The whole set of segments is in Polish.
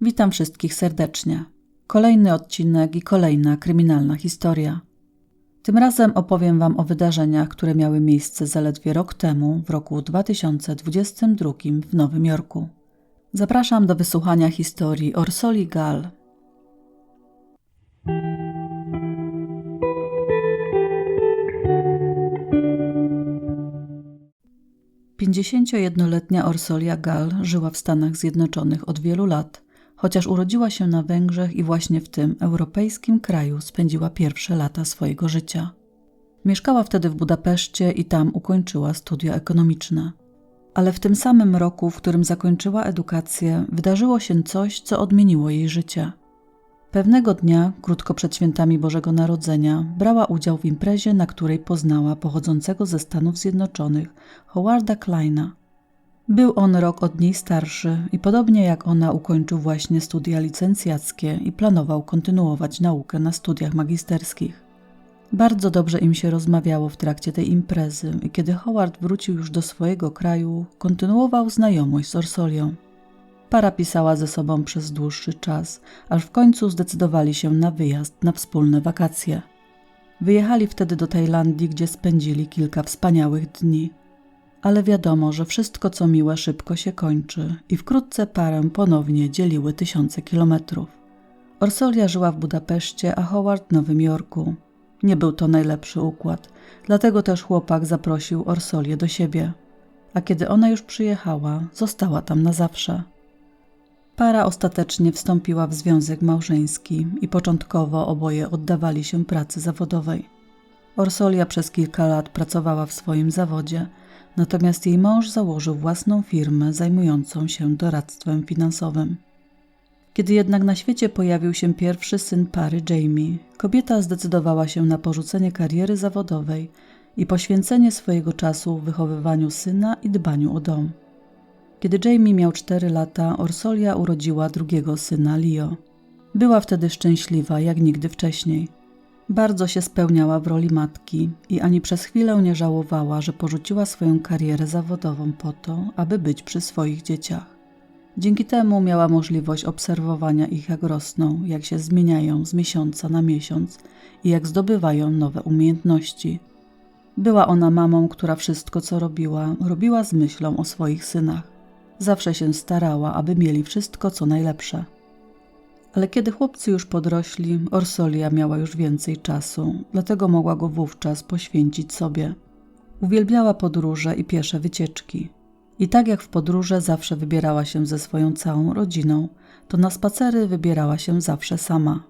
Witam wszystkich serdecznie. Kolejny odcinek i kolejna kryminalna historia. Tym razem opowiem Wam o wydarzeniach, które miały miejsce zaledwie rok temu, w roku 2022 w Nowym Jorku. Zapraszam do wysłuchania historii Orsoli Gall. Pięćdziesięciojednoletnia Orsolia Gall żyła w Stanach Zjednoczonych od wielu lat, chociaż urodziła się na Węgrzech i właśnie w tym europejskim kraju spędziła pierwsze lata swojego życia. Mieszkała wtedy w Budapeszcie i tam ukończyła studia ekonomiczne. Ale w tym samym roku, w którym zakończyła edukację, wydarzyło się coś, co odmieniło jej życie. Pewnego dnia, krótko przed świętami Bożego Narodzenia, brała udział w imprezie, na której poznała pochodzącego ze Stanów Zjednoczonych Howarda Kleina. Był on rok od niej starszy i podobnie jak ona ukończył właśnie studia licencjackie i planował kontynuować naukę na studiach magisterskich. Bardzo dobrze im się rozmawiało w trakcie tej imprezy i kiedy Howard wrócił już do swojego kraju, kontynuował znajomość z Orsolią. Para pisała ze sobą przez dłuższy czas, aż w końcu zdecydowali się na wyjazd na wspólne wakacje. Wyjechali wtedy do Tajlandii, gdzie spędzili kilka wspaniałych dni. Ale wiadomo, że wszystko co miłe szybko się kończy i wkrótce parę ponownie dzieliły tysiące kilometrów. Orsolia żyła w Budapeszcie, a Howard w Nowym Jorku. Nie był to najlepszy układ, dlatego też chłopak zaprosił Orsolię do siebie. A kiedy ona już przyjechała, została tam na zawsze. Para ostatecznie wstąpiła w związek małżeński i początkowo oboje oddawali się pracy zawodowej. Orsolia przez kilka lat pracowała w swoim zawodzie, natomiast jej mąż założył własną firmę zajmującą się doradztwem finansowym. Kiedy jednak na świecie pojawił się pierwszy syn pary Jamie, kobieta zdecydowała się na porzucenie kariery zawodowej i poświęcenie swojego czasu wychowywaniu syna i dbaniu o dom. Kiedy Jamie miał 4 lata, Orsolia urodziła drugiego syna Leo. Była wtedy szczęśliwa jak nigdy wcześniej. Bardzo się spełniała w roli matki i ani przez chwilę nie żałowała, że porzuciła swoją karierę zawodową po to, aby być przy swoich dzieciach. Dzięki temu miała możliwość obserwowania ich, jak rosną, jak się zmieniają z miesiąca na miesiąc i jak zdobywają nowe umiejętności. Była ona mamą, która wszystko, co robiła, robiła z myślą o swoich synach. Zawsze się starała, aby mieli wszystko, co najlepsze. Ale kiedy chłopcy już podrośli, Orsolia miała już więcej czasu, dlatego mogła go wówczas poświęcić sobie. Uwielbiała podróże i piesze wycieczki. I tak jak w podróże zawsze wybierała się ze swoją całą rodziną, to na spacery wybierała się zawsze sama.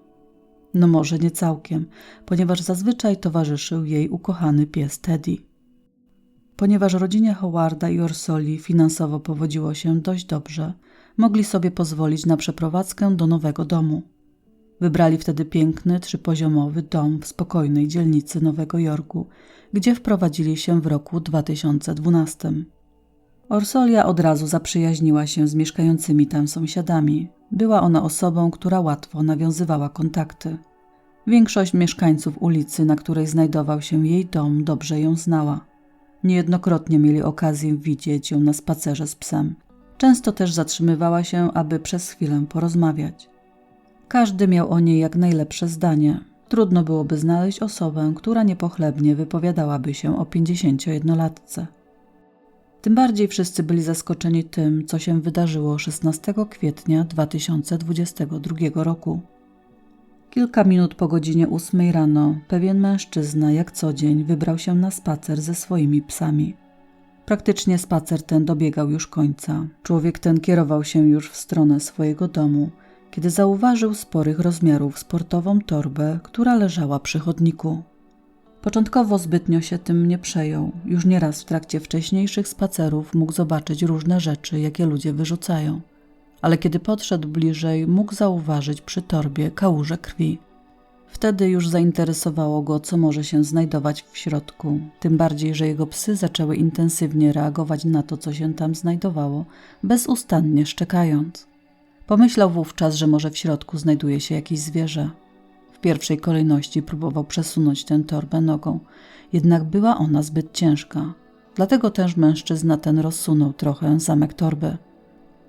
No może nie całkiem, ponieważ zazwyczaj towarzyszył jej ukochany pies Teddy. Ponieważ rodzinie Howarda i Orsoli finansowo powodziło się dość dobrze, mogli sobie pozwolić na przeprowadzkę do nowego domu. Wybrali wtedy piękny, trzypoziomowy dom w spokojnej dzielnicy Nowego Jorku, gdzie wprowadzili się w roku 2012. Orsolia od razu zaprzyjaźniła się z mieszkającymi tam sąsiadami. Była ona osobą, która łatwo nawiązywała kontakty. Większość mieszkańców ulicy, na której znajdował się jej dom, dobrze ją znała. Niejednokrotnie mieli okazję widzieć ją na spacerze z psem. Często też zatrzymywała się, aby przez chwilę porozmawiać. Każdy miał o niej jak najlepsze zdanie. Trudno byłoby znaleźć osobę, która niepochlebnie wypowiadałaby się o 51-latce. Tym bardziej wszyscy byli zaskoczeni tym, co się wydarzyło 16 kwietnia 2022 roku. Kilka minut po godzinie ósmej rano pewien mężczyzna, jak co dzień, wybrał się na spacer ze swoimi psami. Praktycznie spacer ten dobiegał już końca. Człowiek ten kierował się już w stronę swojego domu, kiedy zauważył sporych rozmiarów sportową torbę, która leżała przy chodniku. Początkowo zbytnio się tym nie przejął. Już nieraz w trakcie wcześniejszych spacerów mógł zobaczyć różne rzeczy, jakie ludzie wyrzucają ale kiedy podszedł bliżej, mógł zauważyć przy torbie kałużę krwi. Wtedy już zainteresowało go, co może się znajdować w środku, tym bardziej, że jego psy zaczęły intensywnie reagować na to, co się tam znajdowało, bezustannie szczekając. Pomyślał wówczas, że może w środku znajduje się jakieś zwierzę. W pierwszej kolejności próbował przesunąć tę torbę nogą, jednak była ona zbyt ciężka. Dlatego też mężczyzna ten rozsunął trochę zamek torby.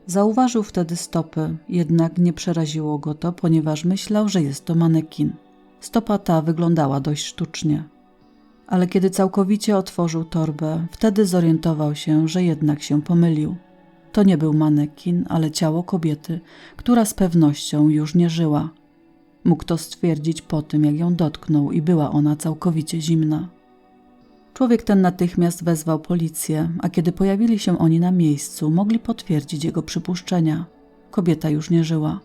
Zauważył wtedy stopy, jednak nie przeraziło go to, ponieważ myślał, że jest to manekin. Stopa ta wyglądała dość sztucznie. Ale kiedy całkowicie otworzył torbę, wtedy zorientował się, że jednak się pomylił. To nie był manekin, ale ciało kobiety, która z pewnością już nie żyła. Mógł to stwierdzić po tym, jak ją dotknął i była ona całkowicie zimna. Człowiek ten natychmiast wezwał policję, a kiedy pojawili się oni na miejscu, mogli potwierdzić jego przypuszczenia. Kobieta już nie żyła.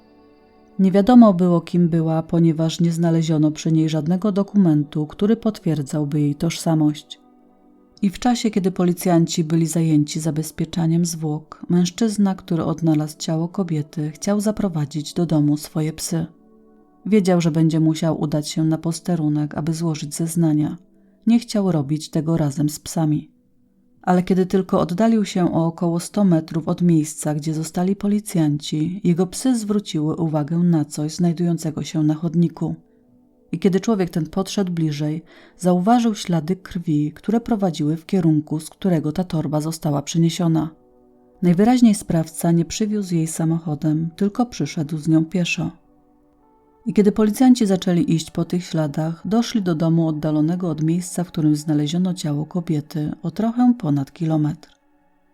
Nie wiadomo było, kim była, ponieważ nie znaleziono przy niej żadnego dokumentu, który potwierdzałby jej tożsamość. I w czasie, kiedy policjanci byli zajęci zabezpieczaniem zwłok, mężczyzna, który odnalazł ciało kobiety, chciał zaprowadzić do domu swoje psy. Wiedział, że będzie musiał udać się na posterunek, aby złożyć zeznania. Nie chciał robić tego razem z psami. Ale kiedy tylko oddalił się o około 100 metrów od miejsca, gdzie zostali policjanci, jego psy zwróciły uwagę na coś znajdującego się na chodniku. I kiedy człowiek ten podszedł bliżej, zauważył ślady krwi, które prowadziły w kierunku, z którego ta torba została przyniesiona. Najwyraźniej sprawca nie przywiózł jej samochodem, tylko przyszedł z nią pieszo. I kiedy policjanci zaczęli iść po tych śladach, doszli do domu oddalonego od miejsca, w którym znaleziono ciało kobiety, o trochę ponad kilometr.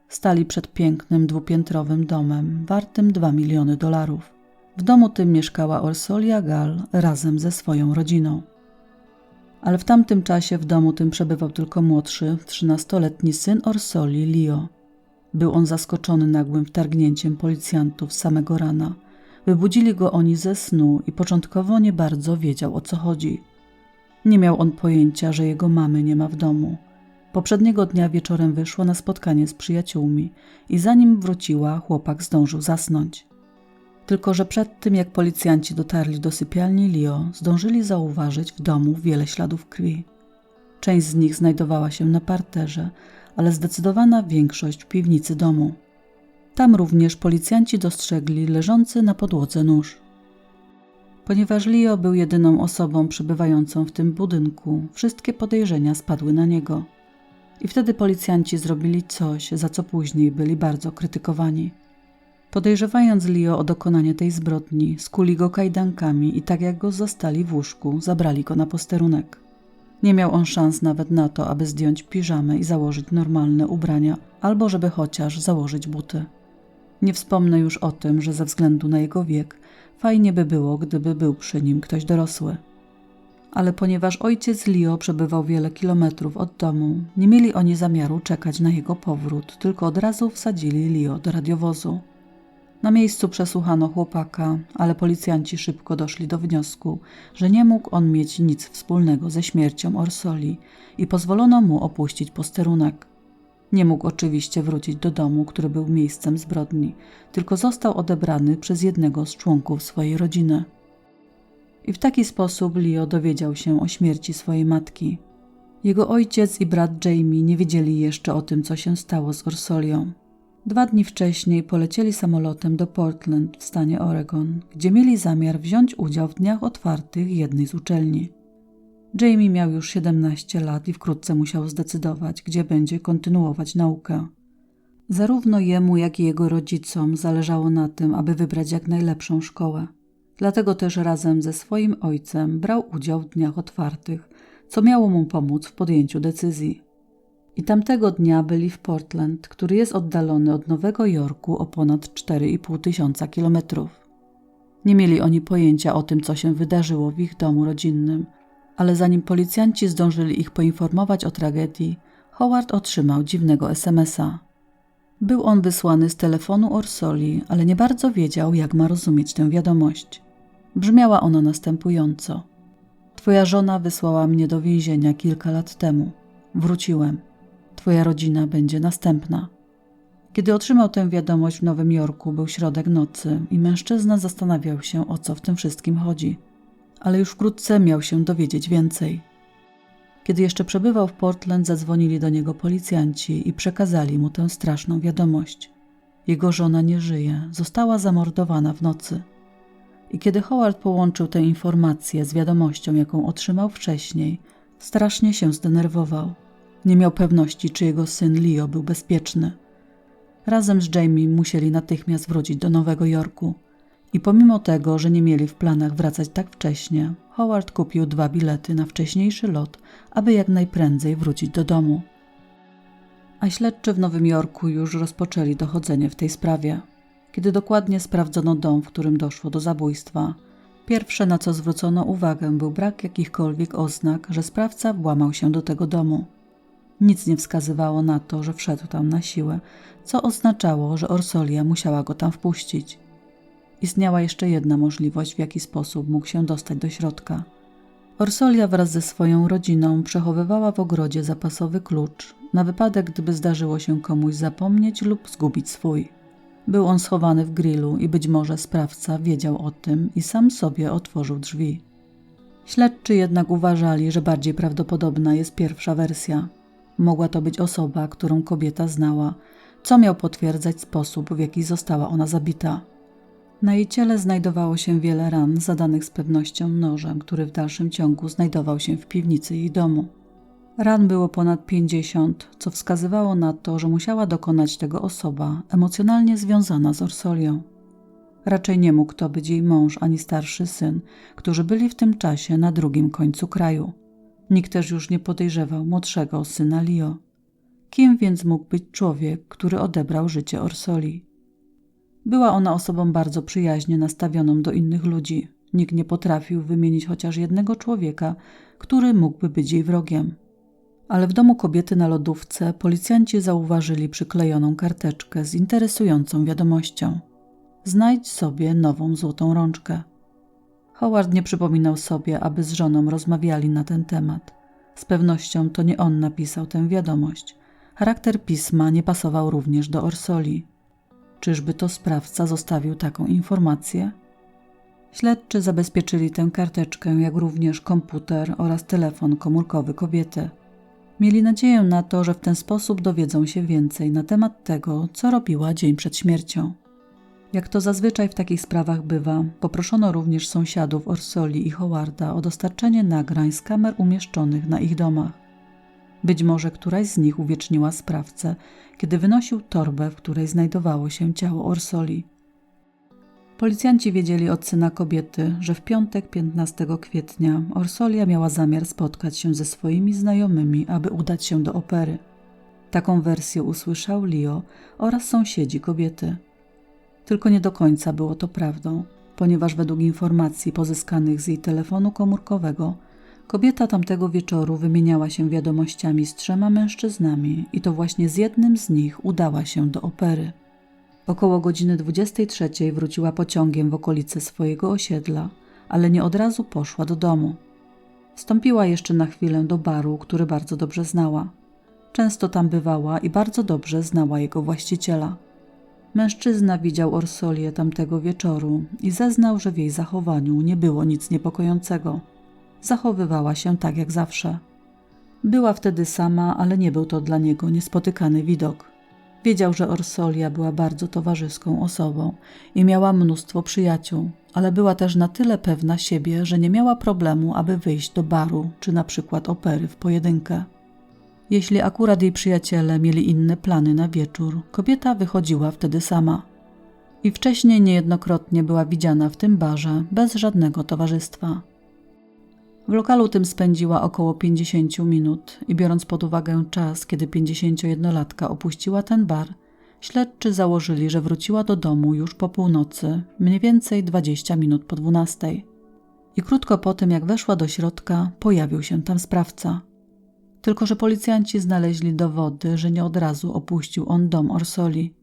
Stali przed pięknym, dwupiętrowym domem, wartym 2 miliony dolarów. W domu tym mieszkała Orsolia Gal razem ze swoją rodziną. Ale w tamtym czasie w domu tym przebywał tylko młodszy, trzynastoletni syn Orsoli, Leo. Był on zaskoczony nagłym wtargnięciem policjantów samego rana – Wybudzili go oni ze snu i początkowo nie bardzo wiedział o co chodzi. Nie miał on pojęcia, że jego mamy nie ma w domu. Poprzedniego dnia wieczorem wyszła na spotkanie z przyjaciółmi i zanim wróciła, chłopak zdążył zasnąć. Tylko, że przed tym jak policjanci dotarli do sypialni Leo, zdążyli zauważyć w domu wiele śladów krwi. Część z nich znajdowała się na parterze, ale zdecydowana większość w piwnicy domu. Tam również policjanci dostrzegli leżący na podłodze nóż. Ponieważ Leo był jedyną osobą przebywającą w tym budynku, wszystkie podejrzenia spadły na niego. I wtedy policjanci zrobili coś, za co później byli bardzo krytykowani. Podejrzewając Leo o dokonanie tej zbrodni, skuli go kajdankami i tak jak go zastali w łóżku, zabrali go na posterunek. Nie miał on szans nawet na to, aby zdjąć piżamę i założyć normalne ubrania, albo żeby chociaż założyć buty. Nie wspomnę już o tym, że ze względu na jego wiek fajnie by było, gdyby był przy nim ktoś dorosły. Ale ponieważ ojciec Leo przebywał wiele kilometrów od domu, nie mieli oni zamiaru czekać na jego powrót, tylko od razu wsadzili Leo do radiowozu. Na miejscu przesłuchano chłopaka, ale policjanci szybko doszli do wniosku, że nie mógł on mieć nic wspólnego ze śmiercią Orsoli i pozwolono mu opuścić posterunek. Nie mógł oczywiście wrócić do domu, który był miejscem zbrodni, tylko został odebrany przez jednego z członków swojej rodziny. I w taki sposób Leo dowiedział się o śmierci swojej matki. Jego ojciec i brat Jamie nie wiedzieli jeszcze o tym, co się stało z Orsolią. Dwa dni wcześniej polecieli samolotem do Portland w stanie Oregon, gdzie mieli zamiar wziąć udział w dniach otwartych jednej z uczelni. Jamie miał już 17 lat i wkrótce musiał zdecydować, gdzie będzie kontynuować naukę. Zarówno jemu, jak i jego rodzicom zależało na tym, aby wybrać jak najlepszą szkołę. Dlatego też razem ze swoim ojcem brał udział w dniach otwartych, co miało mu pomóc w podjęciu decyzji. I tamtego dnia byli w Portland, który jest oddalony od Nowego Jorku o ponad 4,5 tysiąca kilometrów. Nie mieli oni pojęcia o tym, co się wydarzyło w ich domu rodzinnym – ale zanim policjanci zdążyli ich poinformować o tragedii, Howard otrzymał dziwnego SMS-a. Był on wysłany z telefonu Orsoli, ale nie bardzo wiedział, jak ma rozumieć tę wiadomość. Brzmiała ona następująco: Twoja żona wysłała mnie do więzienia kilka lat temu. Wróciłem. Twoja rodzina będzie następna. Kiedy otrzymał tę wiadomość w Nowym Jorku, był środek nocy i mężczyzna zastanawiał się, o co w tym wszystkim chodzi ale już wkrótce miał się dowiedzieć więcej. Kiedy jeszcze przebywał w Portland, zadzwonili do niego policjanci i przekazali mu tę straszną wiadomość. Jego żona nie żyje, została zamordowana w nocy. I kiedy Howard połączył tę informację z wiadomością, jaką otrzymał wcześniej, strasznie się zdenerwował. Nie miał pewności, czy jego syn Leo był bezpieczny. Razem z Jamie musieli natychmiast wrócić do Nowego Jorku. I pomimo tego, że nie mieli w planach wracać tak wcześnie, Howard kupił dwa bilety na wcześniejszy lot, aby jak najprędzej wrócić do domu. A śledczy w Nowym Jorku już rozpoczęli dochodzenie w tej sprawie. Kiedy dokładnie sprawdzono dom, w którym doszło do zabójstwa, pierwsze na co zwrócono uwagę był brak jakichkolwiek oznak, że sprawca włamał się do tego domu. Nic nie wskazywało na to, że wszedł tam na siłę, co oznaczało, że Orsolia musiała go tam wpuścić. Istniała jeszcze jedna możliwość, w jaki sposób mógł się dostać do środka. Orsolia wraz ze swoją rodziną przechowywała w ogrodzie zapasowy klucz, na wypadek, gdyby zdarzyło się komuś zapomnieć lub zgubić swój. Był on schowany w grillu i być może sprawca wiedział o tym i sam sobie otworzył drzwi. Śledczy jednak uważali, że bardziej prawdopodobna jest pierwsza wersja. Mogła to być osoba, którą kobieta znała, co miał potwierdzać sposób, w jaki została ona zabita. Na jej ciele znajdowało się wiele ran, zadanych z pewnością nożem, który w dalszym ciągu znajdował się w piwnicy jej domu. Ran było ponad 50, co wskazywało na to, że musiała dokonać tego osoba emocjonalnie związana z Orsolią. Raczej nie mógł to być jej mąż ani starszy syn, którzy byli w tym czasie na drugim końcu kraju. Nikt też już nie podejrzewał młodszego syna Leo. Kim więc mógł być człowiek, który odebrał życie Orsoli? Była ona osobą bardzo przyjaźnie nastawioną do innych ludzi. Nikt nie potrafił wymienić chociaż jednego człowieka, który mógłby być jej wrogiem. Ale w domu kobiety na lodówce policjanci zauważyli przyklejoną karteczkę z interesującą wiadomością. Znajdź sobie nową złotą rączkę. Howard nie przypominał sobie, aby z żoną rozmawiali na ten temat. Z pewnością to nie on napisał tę wiadomość. Charakter pisma nie pasował również do Orsoli. Czyżby to sprawca zostawił taką informację? Śledczy zabezpieczyli tę karteczkę, jak również komputer oraz telefon komórkowy kobiety. Mieli nadzieję na to, że w ten sposób dowiedzą się więcej na temat tego, co robiła dzień przed śmiercią. Jak to zazwyczaj w takich sprawach bywa, poproszono również sąsiadów Orsoli i Howarda o dostarczenie nagrań z kamer umieszczonych na ich domach. Być może któraś z nich uwieczniła sprawcę, kiedy wynosił torbę, w której znajdowało się ciało Orsoli. Policjanci wiedzieli od syna kobiety, że w piątek 15 kwietnia Orsolia miała zamiar spotkać się ze swoimi znajomymi, aby udać się do opery. Taką wersję usłyszał Leo oraz sąsiedzi kobiety. Tylko nie do końca było to prawdą, ponieważ według informacji pozyskanych z jej telefonu komórkowego kobieta tamtego wieczoru wymieniała się wiadomościami z trzema mężczyznami i to właśnie z jednym z nich udała się do opery. Około godziny 23 wróciła pociągiem w okolice swojego osiedla, ale nie od razu poszła do domu. Wstąpiła jeszcze na chwilę do baru, który bardzo dobrze znała. Często tam bywała i bardzo dobrze znała jego właściciela. Mężczyzna widział Orsolię tamtego wieczoru i zeznał, że w jej zachowaniu nie było nic niepokojącego. Zachowywała się tak jak zawsze. Była wtedy sama, ale nie był to dla niego niespotykany widok. Wiedział, że Orsolia była bardzo towarzyską osobą i miała mnóstwo przyjaciół, ale była też na tyle pewna siebie, że nie miała problemu, aby wyjść do baru czy na przykład opery w pojedynkę. Jeśli akurat jej przyjaciele mieli inne plany na wieczór, kobieta wychodziła wtedy sama. I wcześniej niejednokrotnie była widziana w tym barze bez żadnego towarzystwa. W lokalu tym spędziła około 50 minut i biorąc pod uwagę czas, kiedy 51-latka opuściła ten bar, śledczy założyli, że wróciła do domu już po północy, mniej więcej 20 minut po 12. I krótko po tym, jak weszła do środka, pojawił się tam sprawca. Tylko, że policjanci znaleźli dowody, że nie od razu opuścił on dom Orsoli.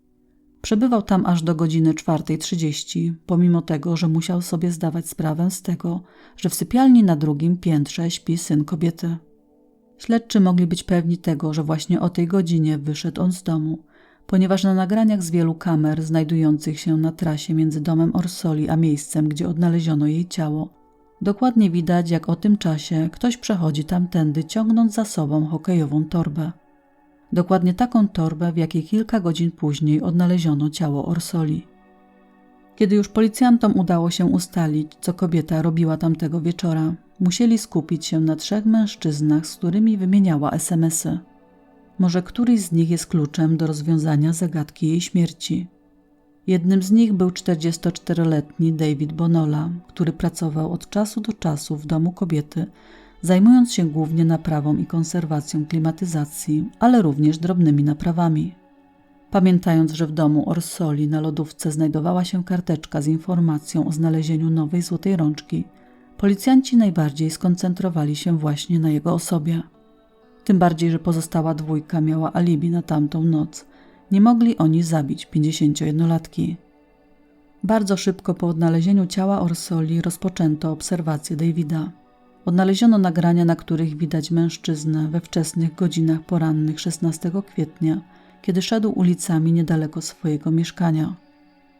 Przebywał tam aż do godziny 4.30, pomimo tego, że musiał sobie zdawać sprawę z tego, że w sypialni na drugim piętrze śpi syn kobiety. Śledczy mogli być pewni tego, że właśnie o tej godzinie wyszedł on z domu, ponieważ na nagraniach z wielu kamer znajdujących się na trasie między domem Orsoli a miejscem, gdzie odnaleziono jej ciało, dokładnie widać, jak o tym czasie ktoś przechodzi tamtędy, ciągnąc za sobą hokejową torbę. Dokładnie taką torbę, w jakiej kilka godzin później odnaleziono ciało Orsoli. Kiedy już policjantom udało się ustalić, co kobieta robiła tamtego wieczora, musieli skupić się na trzech mężczyznach, z którymi wymieniała SMSy. Może któryś z nich jest kluczem do rozwiązania zagadki jej śmierci. Jednym z nich był 44-letni David Bonola, który pracował od czasu do czasu w domu kobiety, zajmując się głównie naprawą i konserwacją klimatyzacji, ale również drobnymi naprawami. Pamiętając, że w domu Orsoli na lodówce znajdowała się karteczka z informacją o znalezieniu nowej złotej rączki, policjanci najbardziej skoncentrowali się właśnie na jego osobie. Tym bardziej, że pozostała dwójka miała alibi na tamtą noc. Nie mogli oni zabić 51-latki. Bardzo szybko po odnalezieniu ciała Orsoli rozpoczęto obserwację Davida. Odnaleziono nagrania, na których widać mężczyznę we wczesnych godzinach porannych 16 kwietnia, kiedy szedł ulicami niedaleko swojego mieszkania.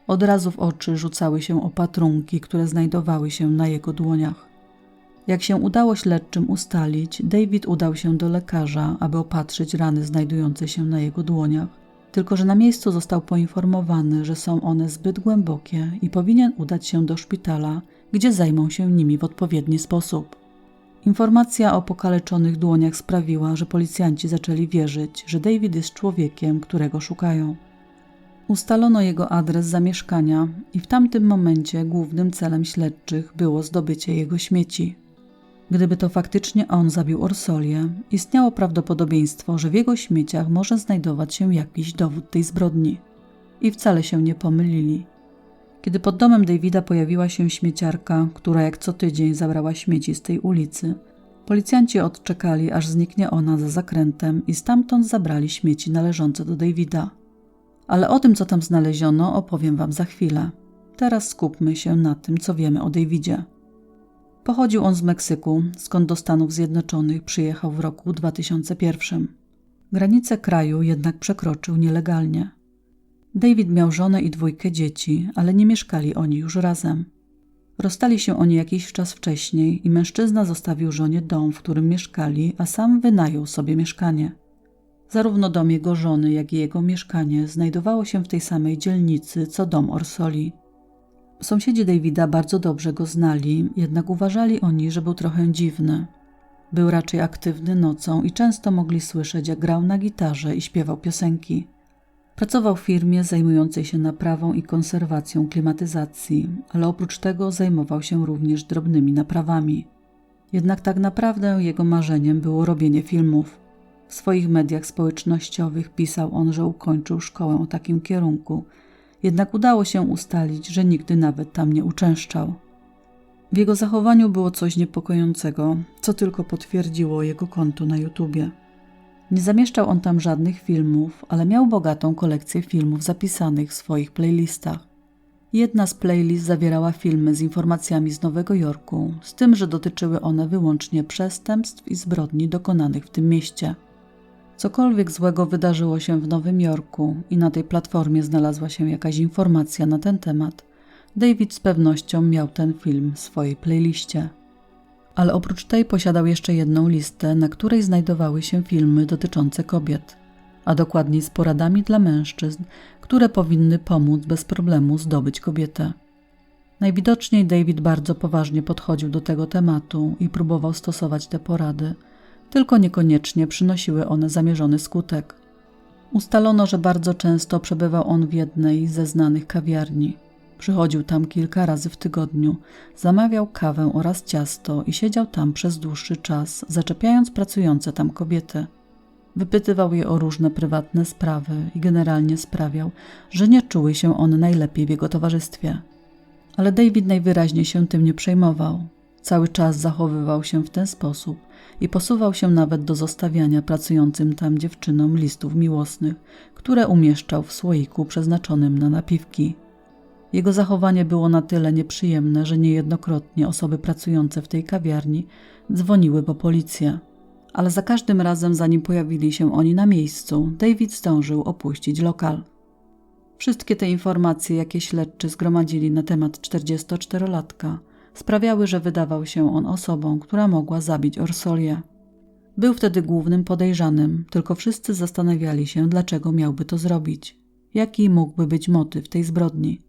Od razu w oczy rzucały się opatrunki, które znajdowały się na jego dłoniach. Jak się udało śledczym ustalić, David udał się do lekarza, aby opatrzyć rany znajdujące się na jego dłoniach. Tylko, że na miejscu został poinformowany, że są one zbyt głębokie i powinien udać się do szpitala, gdzie zajmą się nimi w odpowiedni sposób. Informacja o pokaleczonych dłoniach sprawiła, że policjanci zaczęli wierzyć, że David jest człowiekiem, którego szukają. Ustalono jego adres zamieszkania i w tamtym momencie głównym celem śledczych było zdobycie jego śmieci. Gdyby to faktycznie on zabił Orsolię, istniało prawdopodobieństwo, że w jego śmieciach może znajdować się jakiś dowód tej zbrodni. I wcale się nie pomylili. Kiedy pod domem Davida pojawiła się śmieciarka, która jak co tydzień zabrała śmieci z tej ulicy, policjanci odczekali, aż zniknie ona za zakrętem i stamtąd zabrali śmieci należące do Davida. Ale o tym, co tam znaleziono, opowiem Wam za chwilę. Teraz skupmy się na tym, co wiemy o Davidzie. Pochodził on z Meksyku, skąd do Stanów Zjednoczonych przyjechał w roku 2001. Granice kraju jednak przekroczył nielegalnie. David miał żonę i dwójkę dzieci, ale nie mieszkali oni już razem. Rozstali się oni jakiś czas wcześniej i mężczyzna zostawił żonie dom, w którym mieszkali, a sam wynajął sobie mieszkanie. Zarówno dom jego żony, jak i jego mieszkanie znajdowało się w tej samej dzielnicy co dom Orsoli. Sąsiedzi Davida bardzo dobrze go znali, jednak uważali oni, że był trochę dziwny. Był raczej aktywny nocą i często mogli słyszeć, jak grał na gitarze i śpiewał piosenki. Pracował w firmie zajmującej się naprawą i konserwacją klimatyzacji, ale oprócz tego zajmował się również drobnymi naprawami. Jednak tak naprawdę jego marzeniem było robienie filmów. W swoich mediach społecznościowych pisał on, że ukończył szkołę o takim kierunku, jednak udało się ustalić, że nigdy nawet tam nie uczęszczał. W jego zachowaniu było coś niepokojącego, co tylko potwierdziło jego konto na YouTubie. Nie zamieszczał on tam żadnych filmów, ale miał bogatą kolekcję filmów zapisanych w swoich playlistach. Jedna z playlist zawierała filmy z informacjami z Nowego Jorku, z tym, że dotyczyły one wyłącznie przestępstw i zbrodni dokonanych w tym mieście. Cokolwiek złego wydarzyło się w Nowym Jorku i na tej platformie znalazła się jakaś informacja na ten temat, David z pewnością miał ten film w swojej playliście. Ale oprócz tej posiadał jeszcze jedną listę, na której znajdowały się filmy dotyczące kobiet, a dokładniej z poradami dla mężczyzn, które powinny pomóc bez problemu zdobyć kobietę. Najwidoczniej David bardzo poważnie podchodził do tego tematu i próbował stosować te porady – tylko niekoniecznie przynosiły one zamierzony skutek. Ustalono, że bardzo często przebywał on w jednej ze znanych kawiarni. Przychodził tam kilka razy w tygodniu, zamawiał kawę oraz ciasto i siedział tam przez dłuższy czas, zaczepiając pracujące tam kobiety. Wypytywał je o różne prywatne sprawy i generalnie sprawiał, że nie czuły się one najlepiej w jego towarzystwie. Ale David najwyraźniej się tym nie przejmował. Cały czas zachowywał się w ten sposób i posuwał się nawet do zostawiania pracującym tam dziewczynom listów miłosnych, które umieszczał w słoiku przeznaczonym na napiwki. Jego zachowanie było na tyle nieprzyjemne, że niejednokrotnie osoby pracujące w tej kawiarni dzwoniły po policję. Ale za każdym razem, zanim pojawili się oni na miejscu, David zdążył opuścić lokal. Wszystkie te informacje, jakie śledczy zgromadzili na temat 44-latka, sprawiały, że wydawał się on osobą, która mogła zabić Orsolię. Był wtedy głównym podejrzanym, tylko wszyscy zastanawiali się, dlaczego miałby to zrobić. Jaki mógłby być motyw tej zbrodni?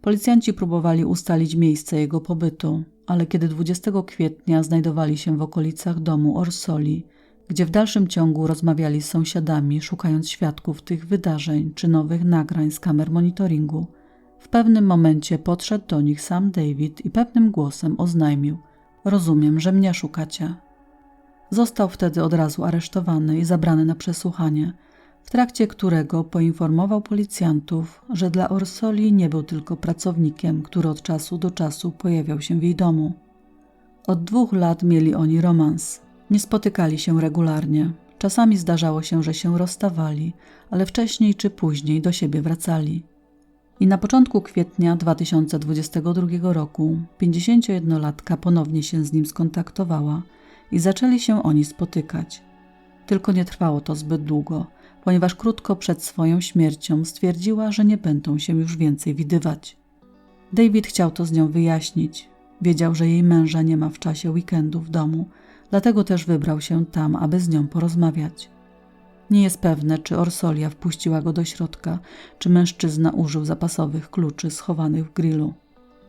Policjanci próbowali ustalić miejsce jego pobytu, ale kiedy 20 kwietnia znajdowali się w okolicach domu Orsoli, gdzie w dalszym ciągu rozmawiali z sąsiadami, szukając świadków tych wydarzeń czy nowych nagrań z kamer monitoringu. W pewnym momencie podszedł do nich sam David i pewnym głosem oznajmił: Rozumiem, że mnie szukacie. Został wtedy od razu aresztowany i zabrany na przesłuchanie, w trakcie którego poinformował policjantów, że dla Orsoli nie był tylko pracownikiem, który od czasu do czasu pojawiał się w jej domu. Od dwóch lat mieli oni romans. Nie spotykali się regularnie. Czasami zdarzało się, że się rozstawali, ale wcześniej czy później do siebie wracali. I na początku kwietnia 2022 roku 51-latka ponownie się z nim skontaktowała i zaczęli się oni spotykać. Tylko nie trwało to zbyt długo, ponieważ krótko przed swoją śmiercią stwierdziła, że nie będą się już więcej widywać. David chciał to z nią wyjaśnić. Wiedział, że jej męża nie ma w czasie weekendu w domu, dlatego też wybrał się tam, aby z nią porozmawiać. Nie jest pewne, czy Orsolia wpuściła go do środka, czy mężczyzna użył zapasowych kluczy schowanych w grillu.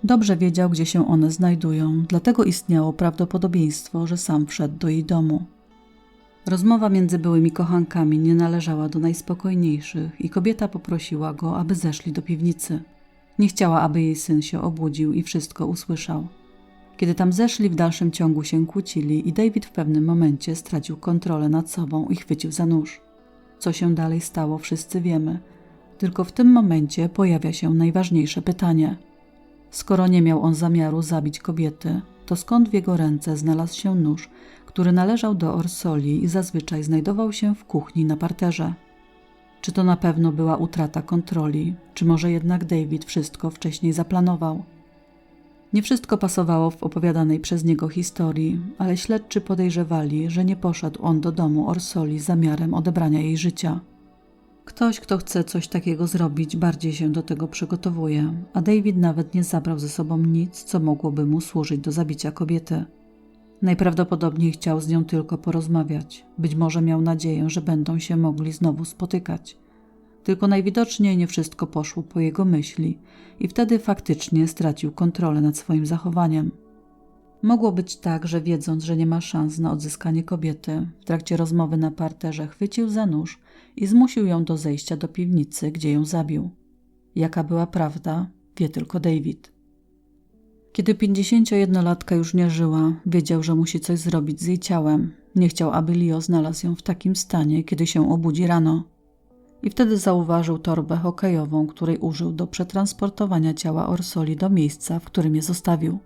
Dobrze wiedział, gdzie się one znajdują, dlatego istniało prawdopodobieństwo, że sam wszedł do jej domu. Rozmowa między byłymi kochankami nie należała do najspokojniejszych i kobieta poprosiła go, aby zeszli do piwnicy. Nie chciała, aby jej syn się obudził i wszystko usłyszał. Kiedy tam zeszli, w dalszym ciągu się kłócili i David w pewnym momencie stracił kontrolę nad sobą i chwycił za nóż. Co się dalej stało, wszyscy wiemy. Tylko w tym momencie pojawia się najważniejsze pytanie. Skoro nie miał on zamiaru zabić kobiety, to skąd w jego ręce znalazł się nóż, który należał do Orsoli i zazwyczaj znajdował się w kuchni na parterze? Czy to na pewno była utrata kontroli, czy może jednak David wszystko wcześniej zaplanował? Nie wszystko pasowało w opowiadanej przez niego historii, ale śledczy podejrzewali, że nie poszedł on do domu Orsoli z zamiarem odebrania jej życia. Ktoś, kto chce coś takiego zrobić, bardziej się do tego przygotowuje, a David nawet nie zabrał ze sobą nic, co mogłoby mu służyć do zabicia kobiety. Najprawdopodobniej chciał z nią tylko porozmawiać. Być może miał nadzieję, że będą się mogli znowu spotykać. Tylko najwidoczniej nie wszystko poszło po jego myśli i wtedy faktycznie stracił kontrolę nad swoim zachowaniem. Mogło być tak, że wiedząc, że nie ma szans na odzyskanie kobiety, w trakcie rozmowy na parterze chwycił za nóż i zmusił ją do zejścia do piwnicy, gdzie ją zabił. Jaka była prawda, wie tylko David. Kiedy 51-latka już nie żyła, wiedział, że musi coś zrobić z jej ciałem. Nie chciał, aby Leo znalazł ją w takim stanie, kiedy się obudzi rano. I wtedy zauważył torbę hokejową, której użył do przetransportowania ciała Orsoli do miejsca, w którym je zostawił.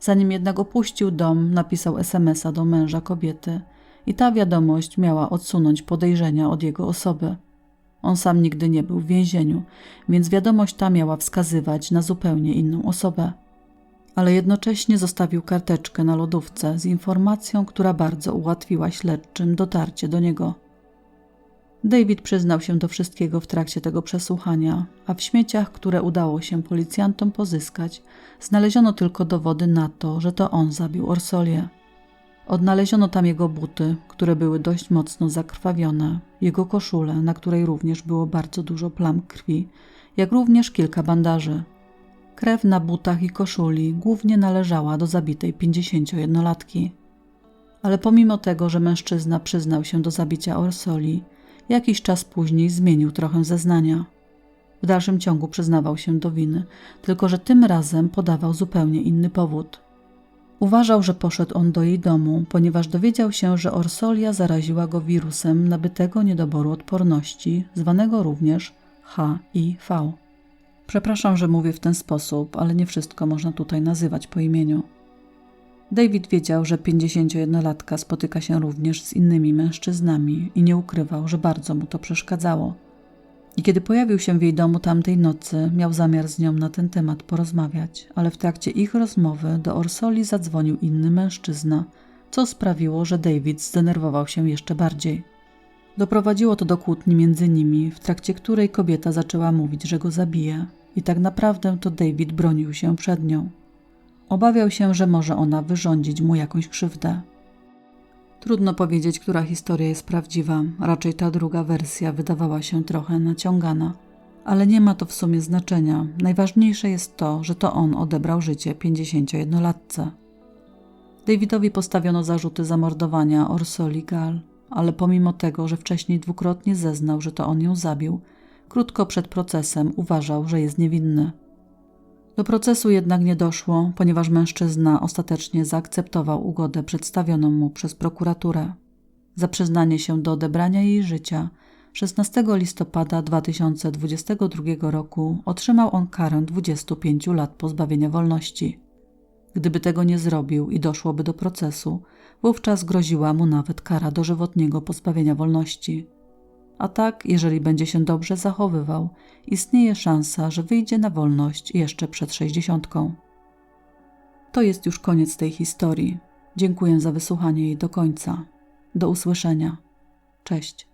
Zanim jednak opuścił dom, napisał SMS-a do męża kobiety i ta wiadomość miała odsunąć podejrzenia od jego osoby. On sam nigdy nie był w więzieniu, więc wiadomość ta miała wskazywać na zupełnie inną osobę. Ale jednocześnie zostawił karteczkę na lodówce z informacją, która bardzo ułatwiła śledczym dotarcie do niego. David przyznał się do wszystkiego w trakcie tego przesłuchania, a w śmieciach, które udało się policjantom pozyskać, znaleziono tylko dowody na to, że to on zabił Orsolię. Odnaleziono tam jego buty, które były dość mocno zakrwawione, jego koszulę, na której również było bardzo dużo plam krwi, jak również kilka bandaży. Krew na butach i koszuli głównie należała do zabitej 51-latki. Ale pomimo tego, że mężczyzna przyznał się do zabicia Orsoli, Jakiś czas później zmienił trochę zeznania. W dalszym ciągu przyznawał się do winy, tylko że tym razem podawał zupełnie inny powód. Uważał, że poszedł on do jej domu, ponieważ dowiedział się, że Orsolia zaraziła go wirusem nabytego niedoboru odporności, zwanego również HIV. Przepraszam, że mówię w ten sposób, ale nie wszystko można tutaj nazywać po imieniu. David wiedział, że 51-latka spotyka się również z innymi mężczyznami i nie ukrywał, że bardzo mu to przeszkadzało. I kiedy pojawił się w jej domu tamtej nocy, miał zamiar z nią na ten temat porozmawiać, ale w trakcie ich rozmowy do Orsoli zadzwonił inny mężczyzna, co sprawiło, że David zdenerwował się jeszcze bardziej. Doprowadziło to do kłótni między nimi, w trakcie której kobieta zaczęła mówić, że go zabije, i tak naprawdę to David bronił się przed nią. Obawiał się, że może ona wyrządzić mu jakąś krzywdę. Trudno powiedzieć, która historia jest prawdziwa, raczej ta druga wersja wydawała się trochę naciągana. Ale nie ma to w sumie znaczenia. Najważniejsze jest to, że to on odebrał życie 51-latce. Davidowi postawiono zarzuty zamordowania Orsoli Gal, ale pomimo tego, że wcześniej dwukrotnie zeznał, że to on ją zabił, krótko przed procesem uważał, że jest niewinny. Do procesu jednak nie doszło, ponieważ mężczyzna ostatecznie zaakceptował ugodę przedstawioną mu przez prokuraturę. Za przyznanie się do odebrania jej życia 16 listopada 2022 roku otrzymał on karę 25 lat pozbawienia wolności. Gdyby tego nie zrobił i doszłoby do procesu, wówczas groziła mu nawet kara dożywotniego pozbawienia wolności. A tak, jeżeli będzie się dobrze zachowywał, istnieje szansa, że wyjdzie na wolność jeszcze przed sześćdziesiątką. To jest już koniec tej historii. Dziękuję za wysłuchanie jej do końca. Do usłyszenia. Cześć.